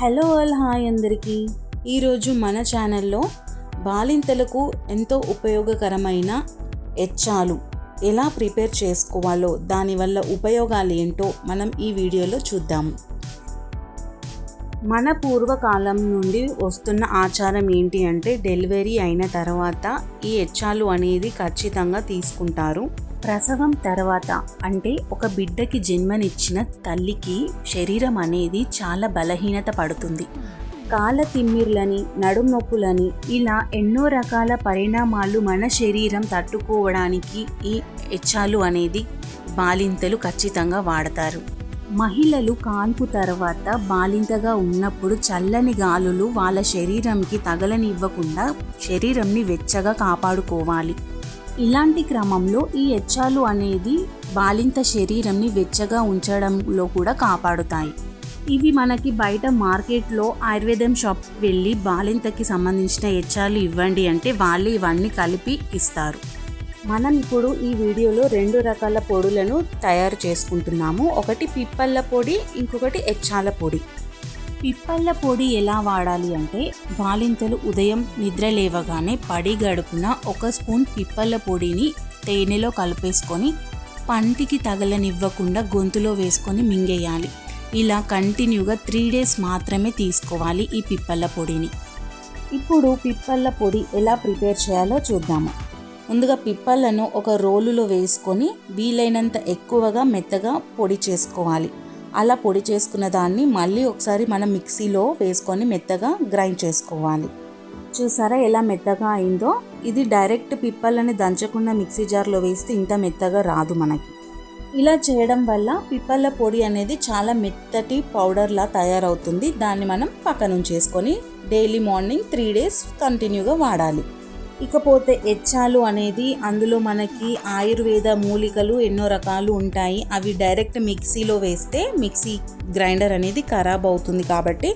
Hello all hi అందరికీ. ఈరోజు మన ఛానల్లో బాలింతలకు ఎంతో ఉపయోగకరమైన ఎచ్చాలు ఎలా ప్రిపేర్ చేసుకోవాలో దానివల్ల ఉపయోగాలు ఏంటో మనం ఈ వీడియోలో చూద్దాము మన పూర్వకాలం నుండి వస్తున్న ఆచారం ఏంటి అంటే డెలివరీ అయిన తర్వాత ఈ ఎచ్చాలు అనేది ఖచ్చితంగా తీసుకుంటారు. ప్రసవం తర్వాత అంటే ఒక బిడ్డకి జన్మనిచ్చిన తల్లికి శరీరం అనేది చాలా బలహీనత పడుతుంది. కాళ్ళ తిమ్మిర్లని నడుం నొప్పులని ఇలా ఎన్నో రకాల పరిణామాలు మన శరీరం తట్టుకోవడానికి ఈ ఎచ్చాలు అనేది బాలింతలు ఖచ్చితంగా వాడతారు. మహిళలు కాన్పు తర్వాత బాలింతగా ఉన్నప్పుడు చల్లని గాలులు వాళ్ళ శరీరంకి తగలనివ్వకుండా శరీరంని వెచ్చగా కాపాడుకోవాలి. ఇలాంటి క్రమంలో ఈ ఎచ్చాలు అనేది బాలింత శరీరంని వెచ్చగా ఉంచడంలో కూడా కాపాడుతాయి. ఇవి మనకి బయట మార్కెట్లో ఆయుర్వేదం షాప్ వెళ్ళి బాలింతకి సంబంధించిన ఎచ్చాలు ఇవ్వండి అంటే వాళ్ళు ఇవన్నీ కలిపి ఇస్తారు. మనం ఇప్పుడు ఈ వీడియోలో రెండు రకాల పొడులను తయారు చేసుకుంటున్నాము. ఒకటి పిప్పళ్ళ పొడి ఇంకొకటి ఎచ్చాల పొడి. పిప్పళ్ళ పొడి ఎలా వాడాలి అంటే బాలింతలు ఉదయం నిద్ర లేవగానే పడి గడుపున ఒక స్పూన్ పిప్పళ్ళ పొడిని తేనెలో కలిపేసుకొని పంటికి తగలనివ్వకుండా గొంతులో వేసుకొని మింగేయాలి. ఇలా కంటిన్యూగా త్రీ డేస్ మాత్రమే తీసుకోవాలి ఈ పిప్పళ్ళ పొడిని. ఇప్పుడు పిప్పళ్ళ పొడి ఎలా ప్రిపేర్ చేయాలో చూద్దాము. ముందుగా పిప్పళ్ళను ఒక రోలులో వేసుకొని వీలైనంత ఎక్కువగా మెత్తగా పొడి చేసుకోవాలి. అలా పొడి చేసుకున్న దాన్ని మళ్ళీ ఒకసారి మనం మిక్సీలో వేసుకొని మెత్తగా గ్రైండ్ చేసుకోవాలి. చూసారా ఎలా మెత్తగా అయిందో? ఇది డైరెక్ట్ పిప్పలని దంచకుండా మిక్సీ జార్లో వేస్తే ఇంత మెత్తగా రాదు మనకి. ఇలా చేయడం వల్ల పిప్పల పొడి అనేది చాలా మెత్తటి పౌడర్లా తయారవుతుంది. దాన్ని మనం పక్కనుంచేసుకొని డైలీ మార్నింగ్ త్రీ డేస్ కంటిన్యూగా వాడాలి. ఇకపోతే ఎచ్చాలు అనేది అందులో మనకి ఆయుర్వేద మూలికలు ఎన్నో రకాలు ఉంటాయి. అవి డైరెక్ట్ మిక్సీలో వేస్తే మిక్సీ గ్రైండర్ అనేది ఖరాబ్ అవుతుంది కాబట్టి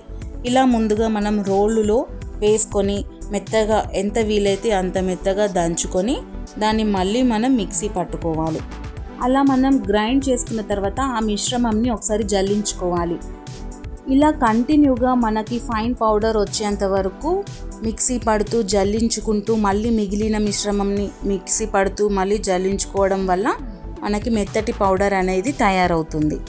ఇలా ముందుగా మనం రోళ్ళులో వేసుకొని మెత్తగా ఎంత వీలైతే అంత మెత్తగా దంచుకొని దాన్ని మళ్ళీ మనం మిక్సీ పట్టుకోవాలి. అలా మనం గ్రైండ్ చేసుకున్న తర్వాత ఆ మిశ్రమంని ఒకసారి జల్లించుకోవాలి. ఇలా కంటిన్యూగా మనకి ఫైన్ పౌడర్ వచ్చేంత వరకు మిక్సీ పడుతూ జల్లించుకుంటూ మళ్ళీ మిగిలిన మిశ్రమంని మిక్సీ పడుతూ మళ్ళీ జల్లించుకోవడం వల్ల మనకి మెత్తటి పౌడర్ అనేది తయారవుతుంది.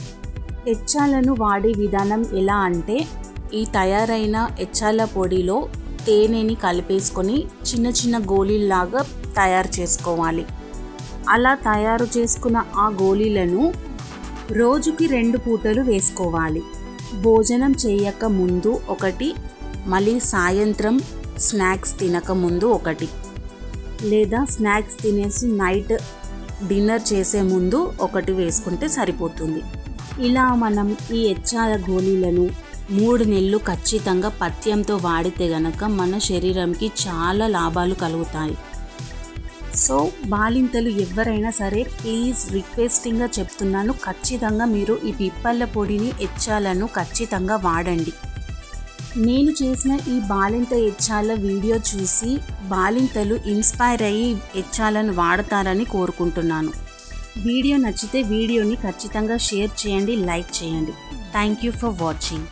ఎచ్చాలను వాడే విధానం ఎలా అంటే ఈ తయారైన ఎచ్చాల పొడిలో తేనెని కలిపేసుకొని చిన్న చిన్న గోళీల్లాగా తయారు చేసుకోవాలి. అలా తయారు చేసుకున్న ఆ గోళీలను రోజుకి రెండు పూటలు వేసుకోవాలి. భోజనం చేయక ముందు ఒకటి మళ్ళీ సాయంత్రం స్నాక్స్ తినక ముందు ఒకటి. లేదా స్నాక్స్ తినేసి నైట్ డిన్నర్ చేసే ముందు ఒకటి వేసుకుంటే సరిపోతుంది. ఇలా మనం ఈ ఎచ్చాల గోళీలను మూడు నెలలు ఖచ్చితంగా పథ్యంతో వాడితే గనక మన శరీరంకి చాలా లాభాలు కలుగుతాయి. సో బాలింతలు ఎవరైనా సరే ప్లీజ్ రిక్వెస్టింగ్గా చెప్తున్నాను. ఖచ్చితంగా మీరు ఈ పిప్పళ్ళ పొడిని ఎచ్చాలను ఖచ్చితంగా వాడండి. నేను చేసిన ఈ బాలింత ఎచ్చాల వీడియో చూసి బాలింతలు ఇన్స్పైర్ అయ్యి ఎచ్చాలను వాడతారని కోరుకుంటున్నాను. వీడియో నచ్చితే వీడియోని ఖచ్చితంగా షేర్ చేయండి లైక్ చేయండి. Thank you for watching